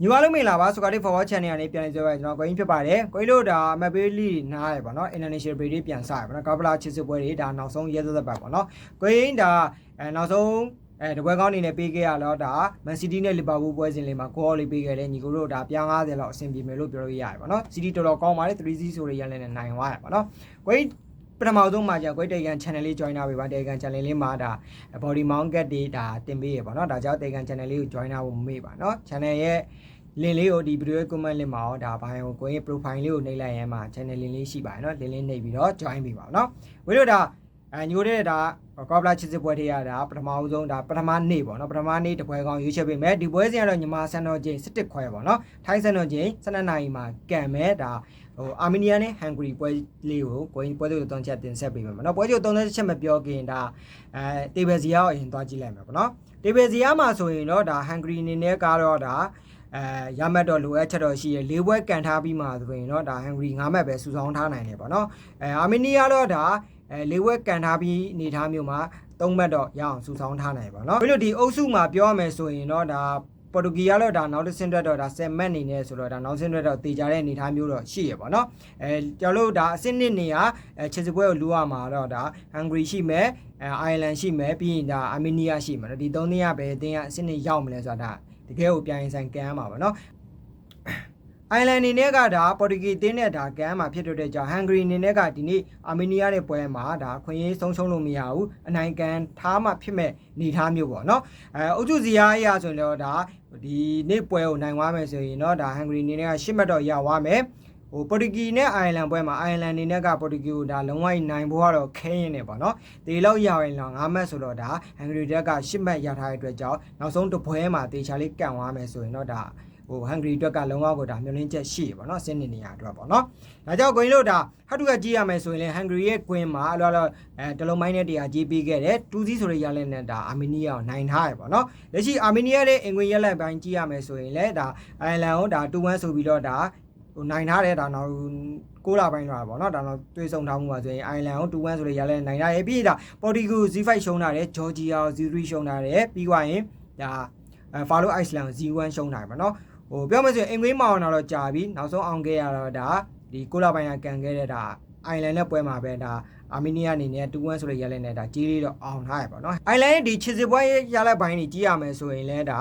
ညီမလေးမင်္ဂလာပါဆိုကာတိ forward channel ကနေပြန်လည်ကြိုးပါကျွန်တော်ကိုင်းဖြစ်ပါတယ်ကိုင်းတို့ဒါအမပေးလိနားရပါတော့ international breed တွေပြန်စရပါတော့ကောပလာချစ်စစ်ပွဲတွေဒါနောက်ဆုံးရဲသက်သက်ပါပေါ့နော်ကိုင်းဒါအဲနောက်ဆုံးအဲတပွဲကောင်းအနေနဲ့ပေးခဲ့ရတော့ဒါ Man City နဲ့ Liverpool ပွဲစဉ်လေးမှာ goal လေးပေးခဲ့တယ်ညီကိုတို့ဒါပြား90လောက်အဆင်ပြေမယ်လို့ပြောလို့ရတယ်ပေါ့နော် City တော်တော်ကောင်းပါတယ်3-0ဆိုရရလဲနဲ့နိုင်သွားရပါတော့ကိုင်း ပထမဆုံးမှာကြာကိုတေကန် channel လေး join ထားပြီပါတေကန် channel လေးမှာဒါ body mount cat တွေဒါတင်ပေးရပါတော့ဒါကြောင့်တေကန် channel လေးကို join ထားဖို့မေ့ပါနော် channel ရဲ့ link လေးကိုဒီ video ရဲ့ comment လေးမှာရောဒါဘိုင်ကိုကိုရဲ့ profile လေးကိုနှိပ်လိုက်ရင်မှ channel link လေးရှိပါတယ်နော် link လေးနှိပ်ပြီးတော့ join ပေးပါနော်ဝေလို့ဒါ အဲညိုတဲ့ဒါကောပလာချစ်စစ်ပွဲတွေရတာပထမဦးဆုံးဒါပထမနေ့ပေါ့နော်ပထမနေ့တပွဲကောင်းရွေးချယ်ပေးမယ်ဒီပွဲစဉ်ကတော့ညီမဆန်တော်ချင်း17ခွဲပေါ့နော်ထိုင်းဆန်တော်ချင်း12နာရီမှာကန်မယ်ဒါဟိုအာမီနီးယားနဲ့ဟန်ဂရီပွဲလေးကိုကိုင်းပွဲတွေတုံးချက်တင်ဆက်ပေးမယ်ပေါ့နော်ပွဲချုပ်30ချက်မပြောခင်ဒါအဲတေဘယ်စီယာကိုအရင်သွားကြည့်လိုက်မယ်ပေါ့နော်တေဘယ်စီယာမှာဆိုရင်တော့ဒါဟန်ဂရီအနေနဲ့ကတော့ဒါအဲရမတ်တော့လိုအပ်ချက်တော့ရှိရ၄ဘွဲကန်ထားပြီးမှဆိုရင်တော့ဒါဟန်ဂရီ9မှတ်ပဲစုဆောင်းထားနိုင်တယ်ပေါ့နော်အဲအာမီနီးယားတော့ဒါ အဲလေးဝက်ကန်ထားပြီးအနေထားမျိုးမှာသုံးဘက်တော့ရအောင်စုဆောင်းထားနိုင်ပါတော့ဘယ်လိုဒီအုပ်စုမှာပြောရမယ်ဆိုရင်တော့ဒါပေါ်တူဂီကတော့ဒါနောက်တစ်ဆင့်အတွက်တော့ဒါ10မက်နေနဲ့ဆိုတော့ဒါနောက်ဆင့်အတွက်တော့တေချာတဲ့အနေထားမျိုးတော့ရှိရပါတော့အဲကျွန်တော်တို့ဒါအဆင့်နှစ်နေရအဲချက်စပွဲကိုလူရမှာတော့ဒါဟန်ဂရီရှိမယ်အဲအိုင်လန်ရှိမယ်ပြီးရင်ဒါအာမေးနီးယားရှိမယ်နော်ဒီ၃နေရပဲအတင်းကအဆင့်နှစ်ရောက်မလဲဆိုတာဒါတကယ်ကိုပြိုင်ဆိုင်ကန်ရမှာပါနော် အိုင်လန်အနေနဲ့ကဒါပေါ်တူဂီတင်းနဲ့ဒါကန်မှာဖြစ်တဲ့ကြောင့်ဟန်ဂရီအနေနဲ့ကဒီနေ့အာမေးနီးယားရဲ့ပွဲမှာဒါခွင့်ရေးဆုံးရှုံးလို့မရဘူးအနိုင်ကန်ထားမှဖြစ်မဲ့နေထားမျိုးပေါ့နော်အဲအုပ်စုစီယာအရာဆိုရင်တော့ဒါဒီနေ့ပွဲကိုနိုင်သွားမယ်ဆိုရင်တော့ဒါဟန်ဂရီအနေနဲ့ကရှစ်မှတ်တော့ရသွားမယ်ဟိုပေါ်တူဂီနဲ့အိုင်လန်ပွဲမှာအိုင်လန်အနေနဲ့ကပေါ်တူဂီကိုဒါလုံးဝနိုင်ဖို့ကတော့ခဲရင်နေပေါ့နော်ဒီလောက်ရရင်တော့9မှတ်ဆိုတော့ဒါဟန်ဂရီတက်က10မှတ်ရထားတဲ့အတွက်ကြောင့်နောက်ဆုံးတစ်ပွဲမှာတေချာလေးကန်သွားမယ်ဆိုရင်တော့ဒါ ဟိုဟန်ဂရီအတွက်ကလုံးဝကိုဒါမျောလင်းချက်ရှိရပေါ့နော်စင်းနေနေရအတွက်ပေါ့နော်ဒါကြောင့်ကိုင်းလို့ဒါဟတ်တူကကြည့်ရမယ်ဆိုရင်လည်းဟန်ဂရီရဲ့ကွင်းမှာအလောလောအဲတလုံးမိုင်းနဲ့တရားကြီးပေးခဲ့တယ်တူးစီဆိုတဲ့ရလက်နဲ့ဒါအာမေးနီးယားကိုနိုင်ထားရပေါ့နော်လက်ရှိအာမေးနီးယားရဲ့အင်္ဂွေရက်လက်ပိုင်းကြည့်ရမယ်ဆိုရင်လည်းဒါအိုင်လန်ကိုဒါ2-1ဆိုပြီးတော့ဒါဟိုနိုင်ထားတယ်ဒါနောက်ကိုလာပိုင်းလာပေါ့နော်ဒါတော့တွေးဆုံထားမှုပါဆိုရင်အိုင်လန်ကို2-1ဆိုတဲ့ရလက်နိုင်ထားတယ်ပြီးဒါပေါ်တီဂူ Z5 ရှုံးထားတယ်ဂျော်ဂျီယာကို0-3ရှုံးထားတယ်ပြီးသွားရင်ဒါဖာလိုအိုက်စလန်ကို0-1ရှုံးထားတယ်ပေါ့နော် ဟိုပြောမယ်ဆိုရင်အင်္ဂွေးမောင်တော့ကြာပြီနောက်ဆုံးအောင်ခဲ့ရတော့ဒါဒီကိုလာပိုင်းကကန်ခဲ့တဲ့ဒါအိုင်လန်နဲ့ပွဲမှာပဲဒါအာမီနီးယားအနေနဲ့2-1ဆိုတဲ့ရလက်နဲ့ဒါကြီးလေးတော့အောင်ထားရပါတော့အိုင်လန်ရဲ့ဒီချစ်စစ်ပွဲရလက်ပိုင်းကြီးကြီးရမယ်ဆိုရင်လည်းဒါ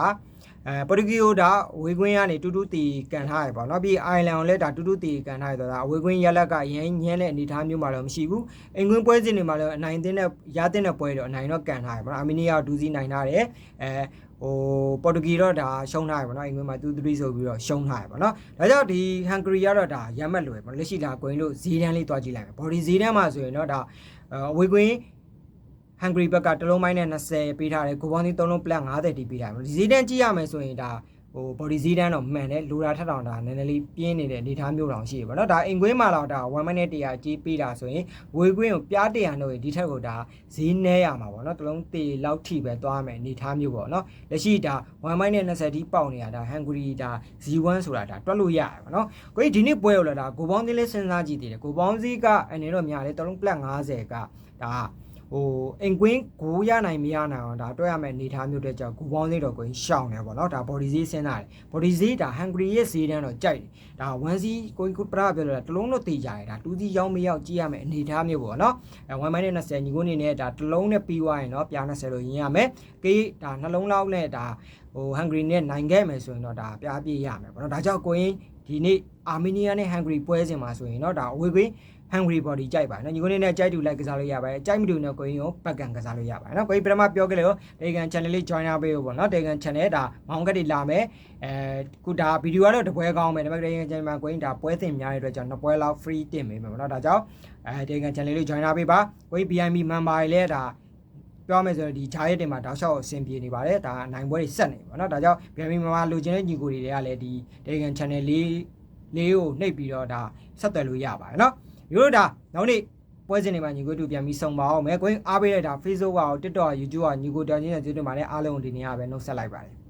အဲပေါ်တူဂီကိုဒါဝေကွင်းကနေတူတူတီကန်ထားရပါတော့ပြီးအိုင်လန်ကိုလည်းဒါတူတူတီကန်ထားရတော့ဒါဝေကွင်းရလက်ကရမ်းညမ်းတဲ့အနေအထားမျိုးမှတော့မရှိဘူးအင်္ဂွင်းပွဲစဉ်တွေမှာလည်းအနိုင်သင်းတဲ့ရတဲ့တဲ့ပွဲတော့အနိုင်တော့ကန်ထားရပါတော့အာမီနီးယားဒူးစီနိုင်ထားတယ်အဲဟိုပေါ်တူဂီတော့ဒါရှုံးထားရပါတော့အင်္ဂွင်းမှာ2-3ဆိုပြီးတော့ရှုံးထားရပါတော့ဒါကြောင့်ဒီဟန်ဂရီကတော့ဒါရမ်းမက်လွယ်ပေါ့လက်ရှိဒါကွင်းလို့ဈေးတန်းလေးတွားကြည့်လိုက်မယ်ဘော်ဒီဈေးတန်းမှာဆိုရင်တော့ဒါအဝေကွင်း ဟန်ဂရီဘက်ကတလုံးမိုင်းနဲ့20ပေးထားတယ်ကိုပေါင်းသီး3လုံးပလက်50တီးပေးထားတယ်ဒီဈေးတန်းကြည့်ရမယ်ဆိုရင်ဒါဟို body ဈေးတန်းတော့မှန်တယ်လိုတာထက်တောင်ဒါနည်းနည်းလေးပြင်းနေတဲ့အနေအထားမျိုးတောင်ရှိရပါတော့ဒါအိမ်ကွင်းမှာတော့ဒါ1 minute တရာကြီးပေးတာဆိုရင်ဝေကွင်းကိုပြားတရာလို့ဒီထက်ကိုဒါဈေးနှဲရမှာပေါ့နော်တလုံးတေလောက်ထိပဲသွားမယ်အနေအထားမျိုးပေါ့နော်လက်ရှိဒါ1 minute 20တီးပေါက်နေတာဒါဟန်ဂရီဒါ Z1 ဆိုတာဒါတွက်လို့ရတယ်ပေါ့နော်ကိုကြီးဒီနေ့ပွဲကိုလာဒါကိုပေါင်းသီးလေးစဉ်းစားကြည့်သေးတယ်ကိုပေါင်းစည်းကအနေတော့များလေတလုံး plus 50ကဒါ ဟိုအိမ်ကွင်းကိုရနိုင်မရနိုင်အောင်ဒါတွက်ရမယ့်အနေအထားမျိုးတဲ့ကြောင့်ဂူပေါင်းသေးတော့ကိုင်းရှောင်းနေပေါ့နော်ဒါ body ဈေးစဉ်းစားတယ် body ဈေးဒါ hungry ရဲ့ဈေးတန်းတော့ကြိုက်တယ်ဒါ1စီကိုင်းကိုပရာပြောလို့တလုံးတော့တေးကြတယ်ဒါ2စီရောက်မရောက်ကြည့်ရမယ့်အနေအထားမျိုးပေါ့နော်အဲ1 minus 20ညီကိုနေနဲ့ဒါတလုံးနဲ့ပြီးသွားရင်တော့ပြား20လို့ရင်းရမယ်ကေးဒါနှလုံးလောက်နဲ့ဒါဟို hungry နဲ့နိုင်ခဲ့မယ်ဆိုရင်တော့ဒါပြားပြည့်ရမယ်ပေါ့နော်ဒါကြောင့်ကိုင်းဒီနေ့အာမီနီးယားနဲ့ hungry ပွဲစဉ်မှာဆိုရင်တော့ဒါအဝေးကွင်း hungry body ကြိုက်ပါနော်ညီကိုလေးနဲ့ကြိုက်တူလိုက်ကစားလို့ရပါတယ်ကြိုက်မတူနဲ့ကိုရင်ရောပတ်ကန်ကစားလို့ရပါတယ်နော်ကိုရင်ပထမပြောခဲ့လေရောတေကန် channel လေး join ရပေးဖို့ပေါ့နော်တေကန် channel ဒါမောင်ကတိလာမယ်အဲခုဒါဗီဒီယိုကတော့တပွဲကောင်းမယ်ဒါပေမဲ့တေကန် channel မှာကိုရင်ဒါပွဲသင်များတဲ့အတွက်ကြောင့်နှစ်ပွဲလောက် free တင်ပေးမယ်ပေါ့နော်ဒါကြောင့်အဲတေကန် channel လေး join ရပေးပါကိုရင် BIM member တွေလည်းဒါပြောမယ်ဆိုရင်ဒီဂျာရက်တင်မှာတောက်လျှောက်အဆင်ပြေနေပါတယ်ဒါနိုင်ပွဲတွေဆက်နေပါတော့ဒါကြောင့် BIM member လိုချင်တဲ့ညီကိုတွေကလည်းဒီတေကန် channel လေးလေးကိုနှိပ်ပြီးတော့ဒါဆက်သွယ်လို့ရပါတယ်နော် ရိုးတာနောက်နေ့ပွဲစဉ်တွေမှာညီကိုတူပြန်ပြီးဆုံပါအောင်မယ်ကွင်းအားပေးလိုက်တာ Facebook ကရော TikTok က YouTube ကညီကိုတန်ချင်းရဲ့ YouTube မှာလည်းအားလုံးဒီနေ့ကပဲနှုတ်ဆက်လိုက်ပါတယ်